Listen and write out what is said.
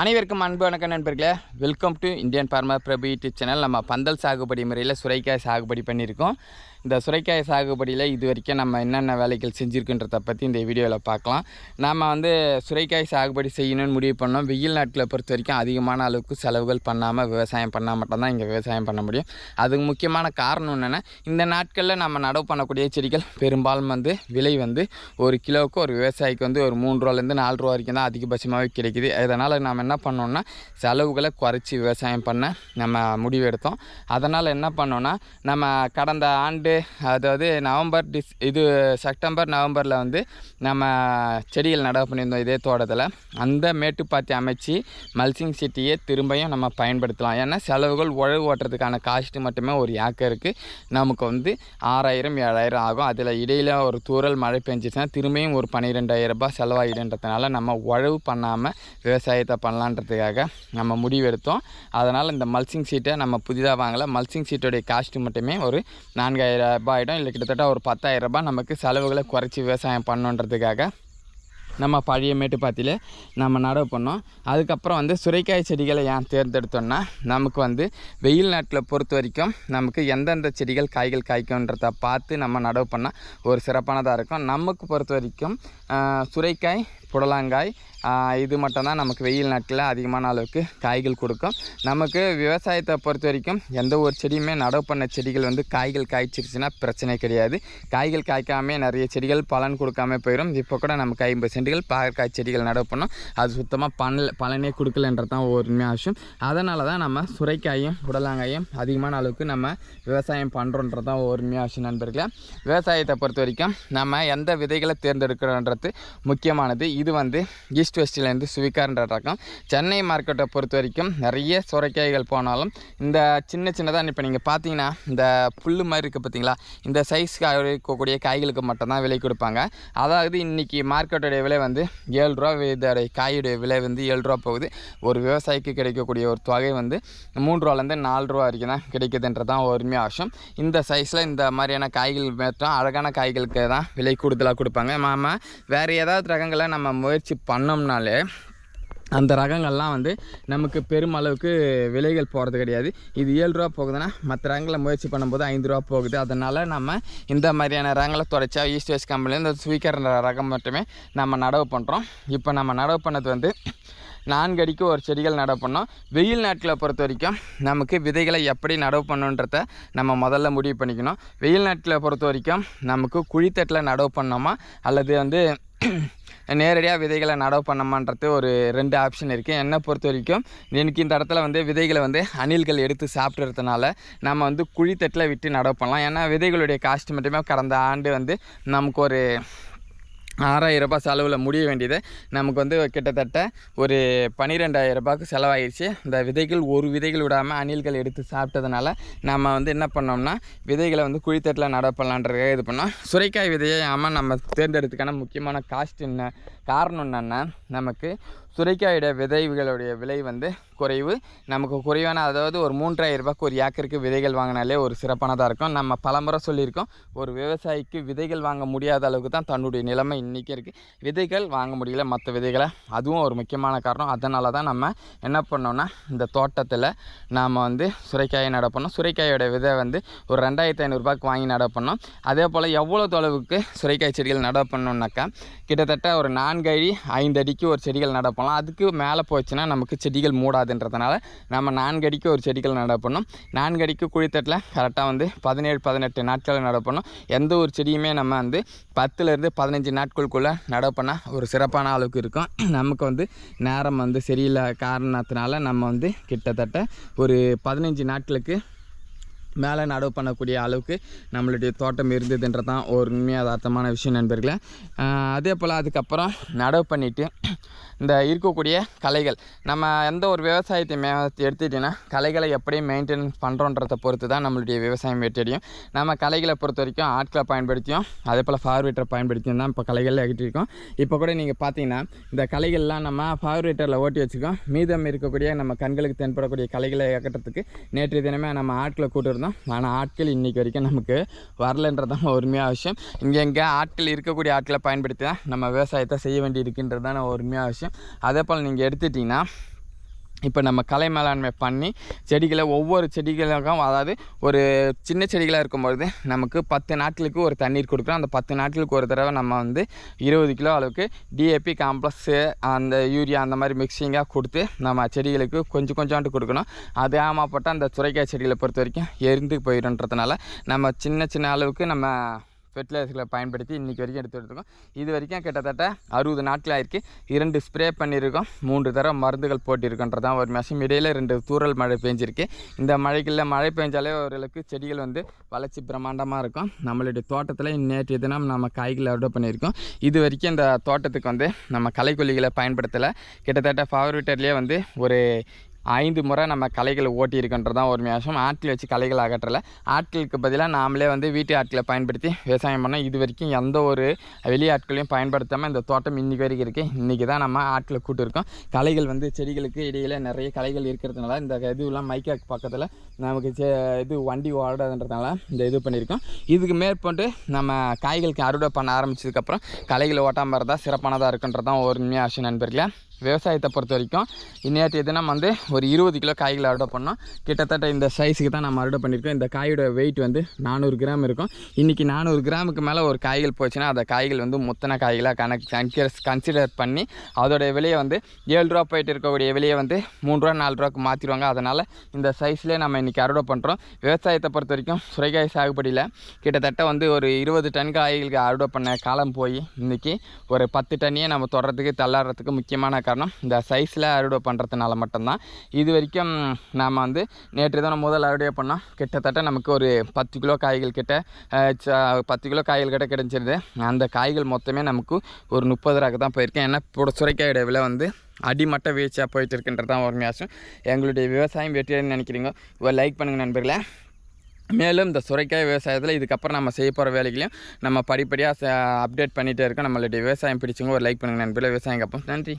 அனைவருக்கும் அன்பு வணக்கம் நண்பர்களே. Welcome to Indian farmer Prabhu YouTube channel நம்ம பந்தல் சாகுபடி முறையில் சுரைக்காய் சாகுபடி பண்ணியிருக்கோம். இந்த சுரைக்காய் சாகுபடியில் இது வரைக்கும் நம்ம என்னென்ன வேலைகள் செஞ்சுருக்குன்றத பற்றி இந்த வீடியோவில் பார்க்கலாம் நாம் வந்து சுரைக்காய் சாகுபடி செய்யணும்னு முடிவு பண்ணோம். வெயில் நாட்டில் பொறுத்த வரைக்கும் அதிகமான அளவுக்கு செலவுகள் பண்ணாமல் விவசாயம் பண்ணால் மட்டும்தான் இங்கே விவசாயம் பண்ண முடியும். அதுக்கு முக்கியமான காரணம் என்னென்னா இந்த நாட்களில் நம்ம நடவு பண்ணக்கூடிய செடிகள் பெரும்பாலும் வந்து விலை வந்து ஒரு கிலோவுக்கு ஒரு விவசாயிக்கு வந்து ஒரு மூணு ரூபாலேருந்து நாலு ரூபா வரைக்கும் தான் அதிகபட்சமாகவே கிடைக்குது. அதனால் நம்ம என்ன பண்ணோம்னா செலவுகளை குறைச்சி விவசாயம் பண்ண நம்ம முடிவு எடுத்தோம். அதனால் என்ன பண்ணோன்னா நம்ம கடந்த ஆண்டு அதாவது நவம்பர் டிஸ் இது செப்டம்பர் நவம்பரில் வந்து நம்ம செடிகள் நடவு பண்ணியிருந்தோம் இதே தோட்டத்தில். அந்த மேட்டுப்பாத்தி அமைச்சு மல்சிங் சிட்டியை திரும்பியும் நம்ம பயன்படுத்தலாம். ஏன்னா செலவுகள் உழவு ஓட்டுறதுக்கான காஸ்ட்டு மட்டுமே ஒரு ஏக்கருக்கு நமக்கு வந்து ஆறாயிரம் ஏழாயிரம் ஆகும். அதில் இடையில் ஒரு தூறல் மழை பெஞ்சிச்சுன்னா திரும்பியும் ஒரு பன்னிரெண்டாயிரம் ரூபாய் செலவாகிடுன்றதுனால நம்ம உழவு பண்ணாமல் விவசாயத்தை பண்ணலான்றதுக்காக நம்ம முடிவெடுத்தோம். அதனால் இந்த மல்சிங் சீட்டை நம்ம புதிதாக வாங்கலை. மல்சிங் சீட்டோடைய காஸ்ட்டு மட்டுமே ஒரு நான்காயிரம் ரூபாய் ஆகிடும் இல்லை கிட்டத்தட்ட ஒரு பத்தாயிரம் ரூபாய் நமக்கு செலவுகளை குறைச்சி விவசாயம் பண்ணுன்றதுக்காக. நம்ம பழைய மேட்டுப்பாத்தியில் நம்ம நடவு பண்ணோம். அதுக்கப்புறம் வந்து சுரைக்காய் செடிகளை ஏன் தேர்ந்தெடுத்தோம்னா நமக்கு வந்து வெயில் நாட்டில் பொறுத்த வரைக்கும் நமக்கு எந்தெந்த செடிகள் காய்கள் காய்க்கும்ன்றத பார்த்து நம்ம நடவு பண்ணால் ஒரு சிறப்பானதாக இருக்கும். நமக்கு பொறுத்த வரைக்கும் சுரைக்காய் புடலாங்காய் இது மட்டும்தான் நமக்கு வெயில் நாட்டில் அதிகமான அளவுக்கு காய்கள் கொடுக்கும். நமக்கு விவசாயத்தை பொறுத்த வரைக்கும் எந்த ஒரு செடியுமே நடவு பண்ண செடிகள் வந்து காய்கள் காய்ச்சிருச்சுன்னா பிரச்சனை கிடையாது. காய்கள் காய்க்காமல் நிறைய செடிகள் பலன் கொடுக்காம போயிடும் இப்போ கூட நமக்கு ஐம்பது சென்ட் செடிகள் பாகற்காய் செடிகள் நடவு பண்ணோம். அது சுத்தமாக பண்ணல பலனே கொடுக்கலன்றது தான் ஒரு உண்மையாக விஷயம். அதனால தான் நம்ம சுரைக்காயும் புடலங்காயும் அதிகமான அளவுக்கு நம்ம விவசாயம் பண்ணுறோன்றது தான் ஒரு உண்மையாக விஷயம் நண்பர்களே. விவசாயத்தை பொறுத்த வரைக்கும் நம்ம எந்த விதைகளை தேர்ந்தெடுக்கிறோன்றது முக்கியமானது. இது வந்து ஈஸ்ட் வெஸ்ட்லேருந்து சுவிக்கார்ன்ற ரகம். சென்னை மார்க்கெட்டை பொறுத்த வரைக்கும் நிறைய சுரைக்காய்கள் போனாலும் இந்த சின்ன சின்னதாக இப்போ நீங்கள் பார்த்தீங்கன்னா இந்த புல் மாதிரி இருக்குது பார்த்தீங்களா இந்த சைஸ் இருக்கக்கூடிய காய்களுக்கு மட்டும்தான் விலை கொடுப்பாங்க. அதாவது இன்றைக்கி மார்க்கெட்டுடைய விலை வந்து ஏழு ரூபா இதோடைய காயுடைய விலை வந்து ஏழு ரூபா போகுது. ஒரு விவசாயிக்கு கிடைக்கக்கூடிய ஒரு தொகை வந்து மூன்று ரூபாலேருந்து நாலு ரூபா வரைக்கும் தான் கிடைக்குதுன்றது தான் ஒருமையாக உண்மையான இந்த சைஸில் இந்த மாதிரியான காய்கள் மட்டும் அழகான காய்களுக்கு தான் விலை கூடுதலாக கொடுப்பாங்க. மாமா வேறு ஏதாவது ரகங்களை நம்ம முயற்சி பண்ணோம்னாலே அந்த ரகங்கள்லாம் வந்து நமக்கு பெருமளவுக்கு விலைகள் போகிறது கிடையாது. இது ஏழு ரூபா போகுதுன்னா மற்ற ரகங்களை முயற்சி பண்ணும்போது ஐந்து ரூபா போகுது. அதனால் நம்ம இந்த மாதிரியான ரகங்களை தொடச்சா ஈஸ்ட் வெஸ்ட் கம்பெனியில் இந்த ஸ்வீக்கர்ன்ற ரகம் மட்டுமே நம்ம நடவு பண்ணுறோம் இப்போ நம்ம நடவு பண்ணது வந்து நான்கு அடிக்கு ஒரு செடிகள் நடவு பண்ணோம். வெயில் நாட்களை பொறுத்த வரைக்கும் நமக்கு விதைகளை எப்படி நடவு பண்ணணுன்றத நம்ம முதல்ல முடிவு பண்ணிக்கணும். வெயில் நாட்களை பொறுத்த வரைக்கும் நமக்கு குழித்தட்டில் நடவு பண்ணோமா? அல்லது வந்து நேரடியாக விதைகளை நடவு பண்ணமான்றது ஒரு ரெண்டு ஆப்ஷன் இருக்குது என்னை பொறுத்த வரைக்கும் எனக்கு இந்த இடத்துல வந்து விதைகளை வந்து அணில்கள் எடுத்து சாப்பிட்றதுனால நம்ம வந்து குழித்தட்டில் விட்டு நடவு பண்ணலாம். ஏன்னா விதைகளுடைய காஸ்ட் மட்டுமே கடந்த ஆண்டு வந்து நமக்கு ஒரு ஆறாயிரம் ரூபாய் செலவில் முடிய வேண்டியது. நமக்கு வந்து கிட்டத்தட்ட ஒரு பன்னிரெண்டாயிரம் ரூபாய்க்கு செலவாயிடுச்சு இந்த விதைகள் ஒரு விதைகள் விடாமல் அணில்கள் எடுத்து சாப்பிட்டதுனால நம்ம வந்து என்ன பண்ணோம்னா விதைகளை வந்து குழித்தட்டில் நடப்படலான்றது இது பண்ணோம். சுரைக்காய் விதையை ஆமாம் நம்ம தேர்ந்தெடுத்துக்கான முக்கியமான காஸ்ட் என்ன காரணம் என்னென்னா நமக்கு சுரைக்காயோட விதைகளுடைய விலை வந்து குறைவு. நமக்கு குறைவான அதாவது ஒரு மூன்றாயிரம் ரூபாய்க்கு ஒரு ஏக்கருக்கு விதைகள் வாங்கினாலே ஒரு சிறப்பானதாக இருக்கும். நம்ம பலமுறை சொல்லியிருக்கோம் ஒரு விவசாயிக்கு விதைகள் வாங்க முடியாத அளவுக்கு தான் தன்னுடைய நிலைமை இன்றைக்கி இருக்குது விதைகள் வாங்க முடியல மற்ற விதைகளை அதுவும் ஒரு முக்கியமான காரணம். அதனால தான் நம்ம என்ன பண்ணோன்னா இந்த தோட்டத்தில் நாம் வந்து சுரைக்காயை நடப்பணும் சுரைக்காயோட விதை வந்து ஒரு ரெண்டாயிரத்தி ஐநூறுரூபாய்க்கு வாங்கி நடப்பணும் பண்ணோம். அதே போல் எவ்வளோ தொலைவுக்கு சுரைக்காய் செடிகள் நட பண்ணோம்னாக்கா கிட்டத்தட்ட ஒரு நான்கு அடி ஐந்து அடிக்கு ஒரு செடிகள் நட போகலாம் அதுக்கு மேலே போச்சுன்னா நமக்கு செடிகள் மூடாதுன்றதுனால நம்ம நான்கு அடிக்கு ஒரு செடிகள் நடப்பணும் நான்கடிக்கு நான்கு அடிக்கு குழித்தட்டில் கரெக்டாக வந்து பதினேழு பதினெட்டு நாட்கள் நட எந்த ஒரு செடியுமே நம்ம வந்து பத்துலேருந்து பதினஞ்சு நாட்களுக்குள்ளே நட ஒரு சிறப்பான அளவுக்கு இருக்கும். நமக்கு வந்து நேரம் வந்து சரியில்லை காரணத்தினால நம்ம வந்து கிட்டத்தட்ட ஒரு பதினஞ்சு நாட்களுக்கு மேலே நடவு பண்ணக்கூடிய அளவுக்கு நம்மளுடைய தோட்டம் இருந்ததுன்றது தான் ஒரு உண்மையாக அர்த்தமான விஷயம் நண்பர்களே. அதே போல் அதுக்கப்புறம் நடவு பண்ணிவிட்டு இந்த இருக்கக்கூடிய கலைகள் நம்ம எந்த ஒரு விவசாயத்தை மே எடுத்துக்கிட்டிங்கன்னா கலைகளை எப்படி மெயின்டைன் பண்ணுறோன்றதை பொறுத்து தான் நம்மளுடைய விவசாயம் வெற்றியடையும். நம்ம கலைகளை பொறுத்த வரைக்கும் ஆட்களை பயன்படுத்தியும் அதே போல் ஃபார்வேட்டரை பயன்படுத்தியும் தான் இப்போ கலைகளில் இருக்கோம். இப்போ கூட நீங்கள் பார்த்தீங்கன்னா இந்த கலைகள்லாம் நம்ம ஃபார்வேட்டரில் ஓட்டி வச்சுக்கோம் மீதம் இருக்கக்கூடிய நம்ம கண்களுக்கு தென்படக்கூடிய கலைகளை எகட்டுறதுக்கு நேற்று தினமே நம்ம ஆட்களை கூட்டு தான் ஆனால் ஆட்கள் இன்றைக்கி வரைக்கும் நமக்கு வரலன்றதான் உரிமையாக விஷயம். இங்கே எங்கே ஆட்கள் இருக்கக்கூடிய ஆட்களை பயன்படுத்தி தான் நம்ம விவசாயத்தை செய்ய வேண்டி இருக்குன்றது தான் உரிமையாக விஷயம். அதே போல் நீங்கள் எடுத்துட்டிங்கன்னா இப்போ நம்ம கலை மேலாண்மை பண்ணி செடிகளை ஒவ்வொரு செடிகளுக்கும் அதாவது ஒரு சின்ன செடிகளாக இருக்கும்பொழுது நமக்கு பத்து நாட்களுக்கு ஒரு தண்ணீர் கொடுக்குறோம் அந்த பத்து நாட்களுக்கு ஒரு தடவை நம்ம வந்து இருபது கிலோ அளவுக்கு டிஏபி காம்ப்ளஸ்ஸு அந்த யூரியா அந்த மாதிரி மிக்சிங்காக கொடுத்து நம்ம செடிகளுக்கு கொஞ்சம் கொஞ்சோண்டு கொடுக்கணும். அது ஆமாப்பட்ட அந்த சுரைக்காய் செடிகளை பொறுத்த வரைக்கும் எரிந்து போயிடும்ன்றதுனால நம்ம சின்ன சின்ன அளவுக்கு நம்ம ஃபெர்டிலைசர்களை பயன்படுத்தி இன்றைக்கி வரைக்கும் எடுத்துருக்கோம் இது வரைக்கும் கிட்டத்தட்ட அறுபது நாட்கள் ஆயிருக்கு. இரண்டு ஸ்ப்ரே பண்ணியிருக்கோம். மூன்று தடவை மருந்துகள் போட்டிருக்கோன்றதான் ஒரு மாதம் இடையில் ரெண்டு தூரல் மழை பெஞ்சிருக்கு. இந்த மழைகளில் மழை பெஞ்சாலே ஓரளவுக்கு செடிகள் வந்து வளர்ச்சி பிரம்மாண்டமாக இருக்கும். நம்மளுடைய தோட்டத்தில் நேற்று தினம் நம்ம காய்கள் அறுவடை பண்ணியிருக்கோம். இது வரைக்கும் இந்த தோட்டத்துக்கு வந்து நம்ம களைக்கொல்லிகளை பயன்படுத்தலை. கிட்டத்தட்ட ஃபவர்விட்டர்லேயே வந்து ஒரு ஐந்து முறை நம்ம களைகளை ஓட்டியிருக்கின்றதான் ஒரு மேஷம் ஆட்கள் வச்சு களைகள் அகற்றலை. ஆட்களுக்கு பதிலாக நாமளே வந்து வீட்டு ஆட்களை பயன்படுத்தி விவசாயம் பண்ணோம். இது வரைக்கும் எந்த ஒரு வெளி ஆட்களையும் பயன்படுத்தாமல் இந்த தோட்டம் இன்றைக்கி வரைக்கும் இருக்குது இன்றைக்கி தான் நம்ம ஆட்களை கூட்டிருக்கோம் களைகள் வந்து செடிகளுக்கு இடையில் நிறைய களைகள் இருக்கிறதுனால இந்த இதுவெல்லாம் மைக்காக்கு பக்கத்தில் நமக்கு செ இது வண்டி ஓடாதுன்றதுனால இந்த இது பண்ணியிருக்கோம். இதுக்கு மேற்கொண்டு நம்ம காய்களுக்கு அறுவடை பண்ண ஆரம்பிச்சதுக்கப்புறம் கலைகளை ஓட்டாமல் இருந்தால் சிறப்பானதாக இருக்குன்றதான் ஒரு உண்மையாக ஆசை நண்பர்களே. விவசாயத்தை பொறுத்த வரைக்கும் நேற்று தினம் வந்து ஒரு இருபது கிலோ காய்களை அறுவடை பண்ணோம் கிட்டத்தட்ட இந்த சைஸுக்கு தான் நம்ம அறுவடை பண்ணியிருக்கோம். இந்த காயோட வெயிட் வந்து நானூறு கிராம் இருக்கும். இன்றைக்கி நானூறு கிராமுக்கு மேலே ஒரு காய்கள் போச்சுன்னா அந்த காய்கள் வந்து முத்தன காய்களாக கணக்கு கன்சிடர் பண்ணி அதோடைய விலையை வந்து ஏழு ரூபா போயிட்டு இருக்கக்கூடிய விலையை வந்து மூணு ரூபா நாலு ரூபாக்கு மாற்றிடுவாங்க அதனால் இந்த சைஸ்லேயே நம்ம இன்றைக்கி அறுவடை பண்ணுறோம் விவசாயத்தை பொறுத்த வரைக்கும் சுரைக்காய் சாகுபடியில் கிட்டத்தட்ட வந்து ஒரு இருபது டன் காய்களுக்கு அறுவடை பண்ண காலம் போய் இன்றைக்கி ஒரு பத்து டன்னையே நம்ம தொடர்றதுக்கு தள்ளாடுறதுக்கு முக்கியமான காரணம். இந்த சைஸில் அறுவடை பண்ணுறதுனால மட்டும்தான். இது வரைக்கும் நாம் வந்து நேற்று தான் முதல் அறுவடை பண்ணோம். கிட்டத்தட்ட நமக்கு ஒரு பத்து கிலோ காய்கள் கிட்ட ச- பத்து கிலோ காய்கள் கிட்ட கிடைச்சிருது. அந்த காய்கள் மொத்தமே நமக்கு ஒரு முப்பது ரூபாய்க்கு தான் போயிருக்கேன் ஏன்னா இப்போ சுரைக்காயோட விலை வந்து அடிமட்ட வீழ்ச்சியாக போயிட்டு இருக்குன்றது தான் ஒரு எங்களுடைய விவசாயம் வெற்றின்னு நினைக்கிறீங்க. லைக் பண்ணுங்கள் நண்பர்களே. மேலும் இந்த சுரைக்காய் விவசாயத்தில் இதுக்கப்புறம் நம்ம செய்ய போகிற வேலைகளையும் நம்ம படிப்படியாக அப்டேட் பண்ணிகிட்டே இருக்கோம். நம்மளுடைய விவசாயம் பிடிச்சவங்க ஒரு லைக் பண்ணுங்கள் நண்பர்களே. விவசாயம் கப்போம். நன்றி.